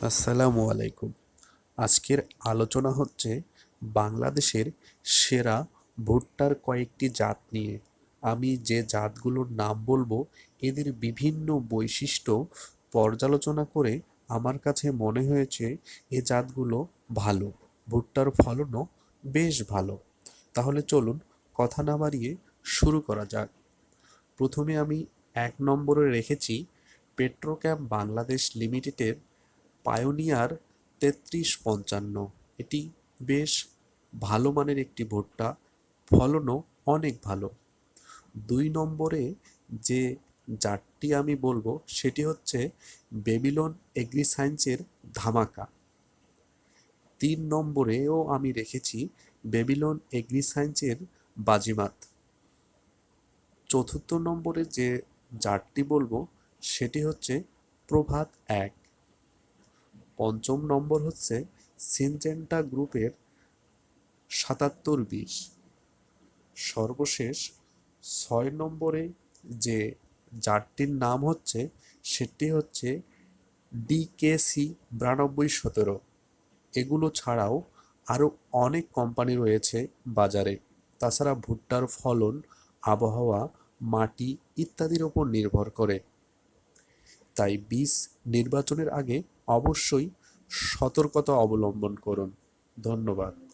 আসসালামু আলাইকুম। আজকের আলোচনা হচ্ছে বাংলাদেশের সেরা ভুট্টার কয়েকটি জাত নিয়ে। আমি যে জাতগুলোর নাম বলব, এদের বিভিন্ন বৈশিষ্ট্য পর্যালোচনা করে আমার কাছে মনে হয়েছে এ জাতগুলো ভালো, ভুট্টার ফলনও বেশ ভালো। তাহলে চলুন কথা না বাড়িয়ে শুরু করা যাক। প্রথমে আমি এক নম্বরে রেখেছি পেট্রোক্যাম বাংলাদেশ লিমিটেডের পায়োনিয়ার তেত্রিশ পঞ্চান্ন। এটি বেশ ভালো মানের একটি ভুট্টা, ফলনও অনেক ভালো। দুই নম্বরে যে জাতটি আমি বলব, সেটি হচ্ছে বেবিলন এগ্রি সায়েন্সের ধামাকা। তিন নম্বরেও আমি রেখেছি বেবিলন এগ্রি সায়েন্সের বাজিমাত। চতুর্থ নম্বরে যে জাতটি বলব, সেটি হচ্ছে প্রভাত এক। পঞ্চম নম্বর হচ্ছে সিনজেন্টা গ্রুপের সাতাত্তর বিশ। সর্বশেষ ছয় নম্বরে যে জাতটির নাম হচ্ছে, সেটি হচ্ছে ডিকেসি বিরানব্বই সতেরো। এগুলো ছাড়াও আরও অনেক কোম্পানি রয়েছে বাজারে। তাছাড়া ভুট্টার ফলন, আবহাওয়া, মাটি ইত্যাদির ওপর নির্ভর করে। তাই বীজ নির্বাচনের আগে অবশ্যই সতর্কতা অবলম্বন করুন। ধন্যবাদ।